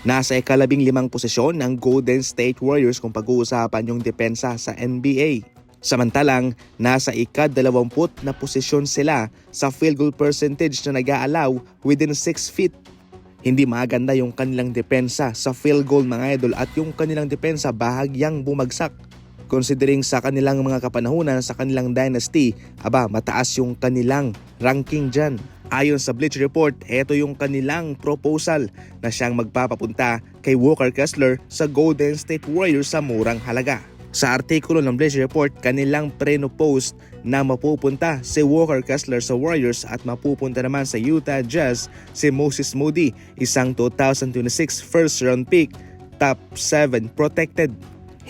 Nasa ikalabing limang posisyon ng Golden State Warriors kung pag-uusapan yung depensa sa NBA. Samantalang, nasa ikad-dalawamput na posisyon sila sa field goal percentage na nag-aalaw within 6 feet. Hindi maganda yung kanilang depensa sa field goal mga idol at yung kanilang depensa bahagyang bumagsak. Considering sa kanilang mga kapanahunan sa kanilang dynasty, aba mataas yung kanilang ranking dyan. Ayon sa Bleacher Report, ito yung kanilang proposal na siyang magpapapunta kay Walker Kessler sa Golden State Warriors sa murang halaga. Sa artikulo ng Bleacher Report, kanilang pre-post na mapupunta si Walker Kessler sa Warriors at mapupunta naman sa Utah Jazz si Moses Moody, isang 2026 first round pick, top 7 protected.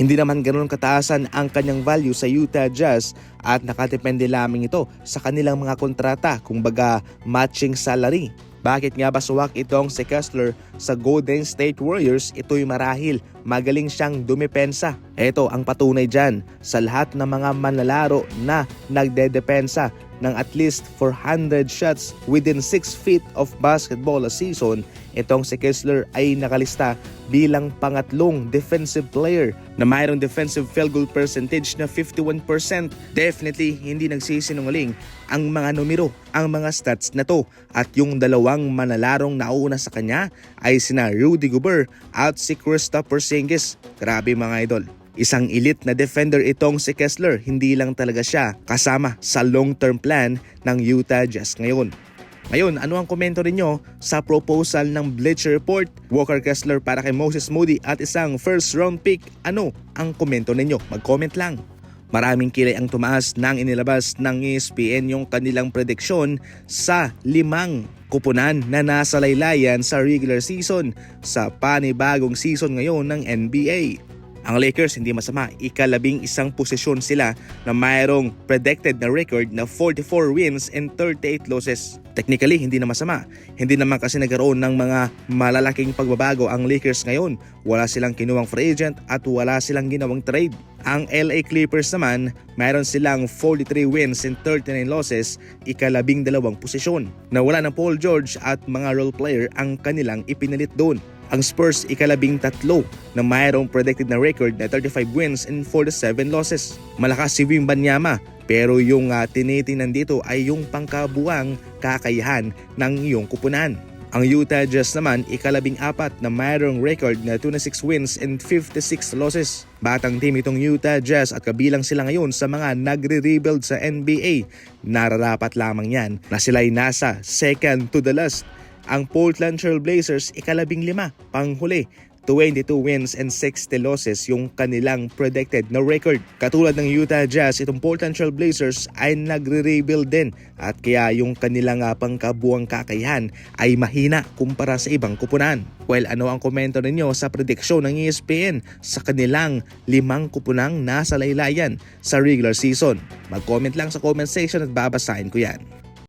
Hindi naman ganoon kataasan ang kanyang value sa Utah Jazz at nakadepende lamang ito sa kanilang mga kontrata kung baga matching salary. Bakit nga ba suwak itong si Kessler sa Golden State Warriors? Ito'y marahil magaling siyang dumepensa. Ito ang patunay dyan sa lahat ng mga manlalaro na nagdedepensa ng at least 400 shots within 6 feet of basketball a season, itong si Kessler ay nakalista bilang pangatlong defensive player na mayroong defensive field goal percentage na 51%. Definitely hindi nagsisinungaling ang mga numero, ang mga stats na to. At yung dalawang manalarong nauna sa kanya ay sina Rudy Gobert at si Kristaps Porzingis. Grabe mga idol. Isang elite na defender itong si Kessler, hindi lang talaga siya kasama sa long-term plan ng Utah Jazz ngayon. Ngayon, ano ang komento ninyo sa proposal ng Bleacher Report, Walker Kessler para kay Moses Moody at isang first round pick? Ano ang komento ninyo? Mag-comment lang. Maraming kilay ang tumaas nang inilabas ng ESPN yung kanilang prediksyon sa limang kupunan na nasa laylayan sa regular season sa panibagong season ngayon ng NBA. Ang Lakers hindi masama, ikalabing isang posisyon sila na mayroong predicted na record na 44 wins and 38 losses. Technically, hindi na masama. Hindi naman kasi nagkaroon ng mga malalaking pagbabago ang Lakers ngayon. Wala silang kinuwang free agent at wala silang ginawang trade. Ang LA Clippers naman, mayroon silang 43 wins and 39 losses, ikalabing dalawang posisyon. Nawala ng Paul George at mga role player ang kanilang ipinalit doon. Ang Spurs ikalabing tatlo na mayroong predicted na record na 35 wins and 47 losses. Malakas si Wembanyama pero yung uh, tinitingnan dito ay yung pangkabuang kakayahan ng iyong kupunan. Ang Utah Jazz naman ikalabing apat na mayroong record na 26 wins and 56 losses. Batang team itong Utah Jazz at kabilang sila ngayon sa mga nagre-rebuild sa NBA. Nararapat lamang yan na sila'y nasa second to the last ang Portland Trail Blazers ikalabing lima, panghuli. 22 wins and 60 losses yung kanilang predicted na record. Katulad ng Utah Jazz, itong Portland Trail Blazers ay nagre-rebuild din at kaya yung kanilang uh, pangkabuang kakayahan ay mahina kumpara sa ibang kupunan. Well, ano ang komento ninyo sa prediksyon ng ESPN sa kanilang limang kupunang nasa laylayan sa regular season? Mag-comment lang sa comment section at babasahin ko yan.